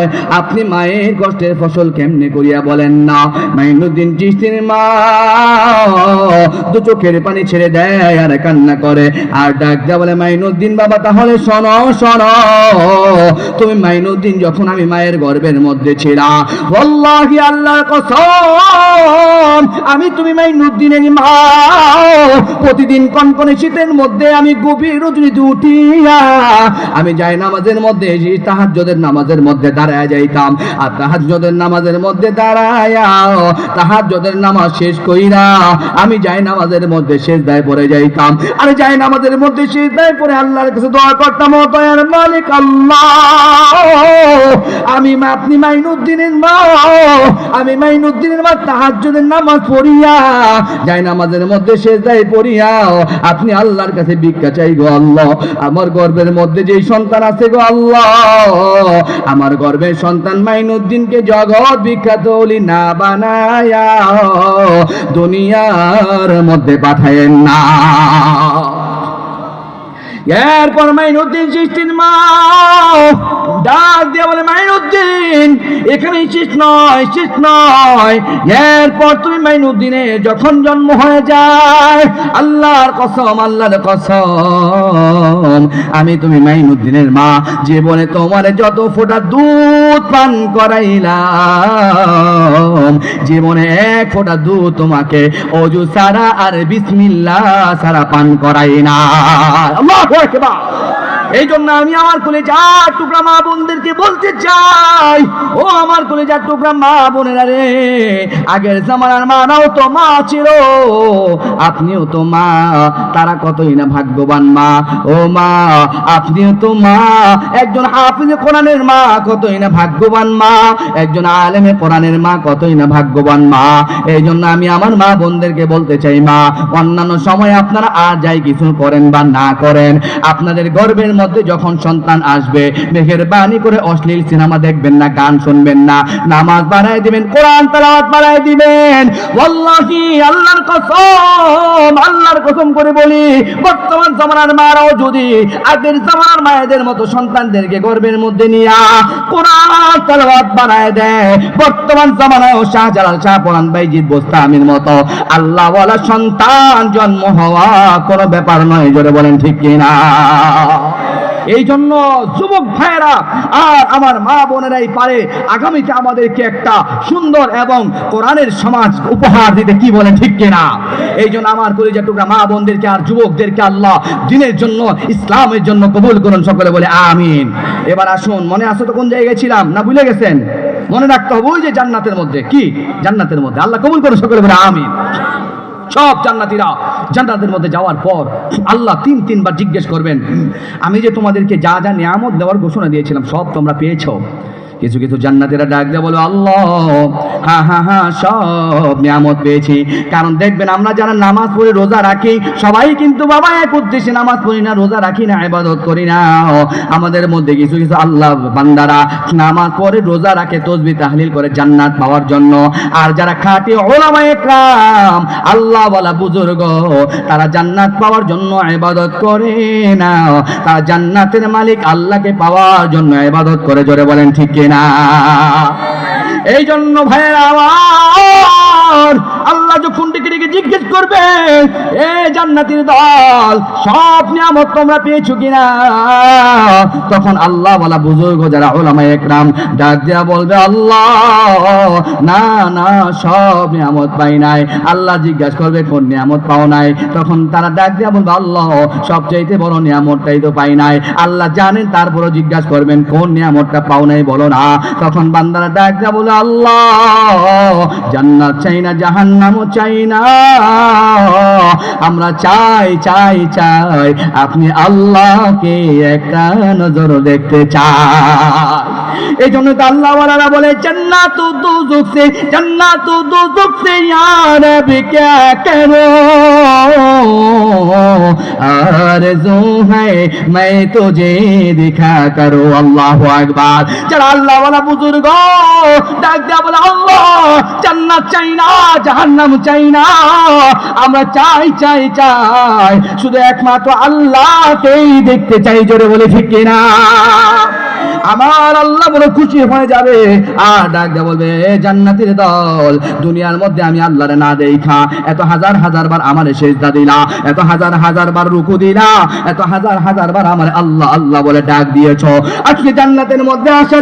হয়। আপনি মায়ের কষ্টের ফসল কেমনে করিয়া বলেন না? মাইনুদ্দিন চিস্তির মা দু চোখের পানি ছেড়ে দেয় আর কান্না করে। আর ডাক দেয়া বলে, মাইনুদ্দিন বাবা, তাহলে শোন শোন। তুমি মাইনুদ্দিন যখন আমি মায়ের গর্বের মধ্যে ছিলাম। আল্লাহ কসম আমি তুমি মাইনুদ্দিনের মা প্রতিদিন কনকনে শীতের মধ্যে আমি গভীর উঠিয়া আমি যাই নামাজের মধ্যে তাহাজ্জুদের নামাজের মধ্যে দাঁড়ায় যাইতাম। আর তাহাজ্জুদের নামাজের মধ্যে দাঁড়ায়া তাহাজ্জুদের নামাজ শেষ কইরা আমি যাই নামাজের মধ্যে শেষ দায় পরে যাইতাম। আর যাই নামাজের মধ্যে শেষ দায় পরে আল্লাহর কাছে দোয়া করতাম দয়ার মালিক আল্লাহ! আমি আপনি মাইনুদ্দিনের মা। আমি মাইনুদ্দিনের মা, তাহাজ্জুদের নামাজ পড়িয়া, যাই নামাজের মধ্যে সেজদায় দায় পড়িয়া, আপনি আল্লাহর কাছে ভিক্ষা চাই গো আল্লাহ। আমার গর্বের মধ্যে যেই সন্তান আছে গো আল্লাহ, আমার গর্বের সন্তান মাইনুদ্দিনকে জগৎ বিখ্যাত অলি না বানায়া, দুনিয়ার মধ্যে পাঠায়েন না। এরপর মাইনুদ্দিন সৃষ্টির মা ডাক দিয়ে বলে, মাইনুদ্দিন এখানে শেষ নয় শেষ নয়। এরপর তুমি মাইনুদ্দিনে যখন জন্ম হয়ে যায়, আল্লাহর কসম আল্লাহর কসম, আমি তুমি মাইনুদ্দিনের মা। জীবনে তোমার যত ফোঁটা দুধ পান করাইলাম, জীবনে এক ফোঁটা দুধ তোমাকে অজু সারা আর বিসমিল্লাহ সারা পান করাই না আল্লাহু আকবার এই জন্য আমি আমার কলেজার টুকরা মা বোনদেরকে বলতে চাই, ও আমার কলেজার টুকরা মা বোনেরা রে আগের জামানার মারাও তো মা ছিল। আপনিও তো মা, তারা কতই না ভাগ্যবান মা। ও মা, আপনিও তো মা, একজন হাফিজে কোরআনের মা কতই না ভাগ্যবান মা। একজন আলেমে কোরআনের মা কতই না ভাগ্যবান মা। এই জন্য আমি আমার মা বোনদেরকে বলতে চাই, মা, অন্যান্য সময় আপনারা আর যাই কিছু করেন বা না করেন, আপনাদের গর্বের মধ্যে যখন সন্তান আসবে মেঘের বাণী করে অশ্লীল সিনেমা দেখবেন না, গান শুনবেন না, নামাজ বাড়ায় দিবেন, কোরআন তালাওয়াত বাড়ায় দিবেন। ওয়াল্লাহি, আল্লাহর কসম আল্লাহর কসম করে বলি, বর্তমান জামানার মারাও যদি আগের জামানার মায়েদের মতো সন্তানদেরকে গর্বের মধ্যে নিয়া কোরআন তালাওয়াত বানায় দেয়, বর্তমান জামানায় শাহজালাল শাহ পরান বাইজিৎ বোস্তামির মতো আল্লাহ ওয়ালা সন্তান জন্ম হওয়া কোনো ব্যাপার নয়, জোরে বলেন ঠিক কিনা? এই জন্য যুবক ভাইয়েরা, আর আমার মা বোনেরাই পারে আগামীতে আমাদেরকে একটা সুন্দর এবং কোরআনের সমাজ উপহার দিতে, কি বলে ঠিক কিনা? এই জন্য আমার কলিজা টুকরা মা বোনদেরকে আর যুবকদেরকে আল্লাহ দিনের জন্য, ইসলামের জন্য কবুল করুন সকলে বলে আমিন। এবার আসুন, মনে আসো তো কোন জায়গায় ছিলাম না ভুলে গেছেন? মনে রাখতে হবে ওই যে জান্নাতের মধ্যে। কি? জান্নাতের মধ্যে। আল্লাহ কবুল করুন সকলে বলে আমিন। সব জান্নাতিরা জান্নাতের মধ্যে যাওয়ার পর আল্লাহ তিন তিনবার জিজ্ঞেস করবেন, আমি যে তোমাদেরকে যা যা নিয়ামত দেওয়ার ঘোষণা দিয়েছিলাম সব তোমরা পেয়েছ? কিছু কিছু জান্নাতীরা ডাক দিয়ে বলো, আল্লাহ, হা হা হা, সব নিয়ামত পেয়েছি। কারণ দেখবেন আমরা যারা নামাজ পড়ে রোজা রাখি, সবাই কিন্তু বাবা এক উদ্দেশ্যে নামাজ পড়ি না, রোজা রাখি না, ইবাদত করি না। আমাদের মধ্যে কিছু কিছু আল্লাহ বান্দারা নামাজ পড়ে, রোজা রাখে, তসবি, তাহলিল করে জান্নাত পাওয়ার জন্য। আর যারা খাঁটি ওলামা একরাম বলা বুজুর্গ, তারা জান্নাত পাওয়ার জন্য ইবাদত করে না। তারা জান্নাতের মালিক আল্লাহকে পাওয়ার জন্য ইবাদত করে, জোরে বলেন ঠিক কিনা এই জন্য ভাইয়ের আমার আল্লাহ যখন ডেকে ডেকে জিজ্ঞেস করবে, এ জান্নাতের দল, সব নিয়ামত তোমরা পেয়েছ কিনা? তখন আল্লাহ বলা বুজুর্গ, যারা ওলামা একরাম, ডাক দেয়া বলবে, আল্লাহ, না না, সব নিয়ামত পাই নাই। আল্লাহ জিজ্ঞাসা করবে, কোন নিয়ামত পাও নাই? তখন তারা ডাক দেয়া বলবে, আল্লাহ, সবচাইতে বড় নিয়ামতটাই তো পাই নাই। আল্লাহ জানেন, তারপরও জিজ্ঞাসা করবেন, কোন নিয়ামতটা পাও নাই বলো না? তখন বান্দারা ডাক দেয়া বলে আল্লাহ, জান্নাত চাই না জাহান্নামও চাই না। আমরা চাই চাই চাই আপনি আল্লাহকে একটা নজর দেখতে চাই এই জন্য তো আল্লাহ ওয়ালারা বলে জান্নাত দুজুক সে জান্নাত দুজুক সে ইয়ার বিকা করো আরজু है मैं तुझे दिखा करो अल्लाह আকবার যারা আল্লাহ ওয়ালা বুজুর্গ ডাক দেয়া বলে আল্লাহ জান্নাত চাই না জাহান্নাম চাই না আমরা চাই চাই চাই শুধু একমাত্র আল্লাহকেই দেখতে চাই জোরে বলে ঠিক কিনা আমার আল্লাহ বড় খুশি হয়ে যাবে। আর ডাক দিয়ে বলবে, "এ জান্নাতের দল, দুনিয়ার মধ্যে আমি আল্লাহরে না দেখা। এত হাজার হাজার বার আমার সেজদা দিলা, এত হাজার হাজার বার রুকু দিলা, এত হাজার হাজার বার আমার আল্লাহ আল্লাহ বলে ডাক দিয়েছ। আজকে জান্নাতের মধ্যে আসার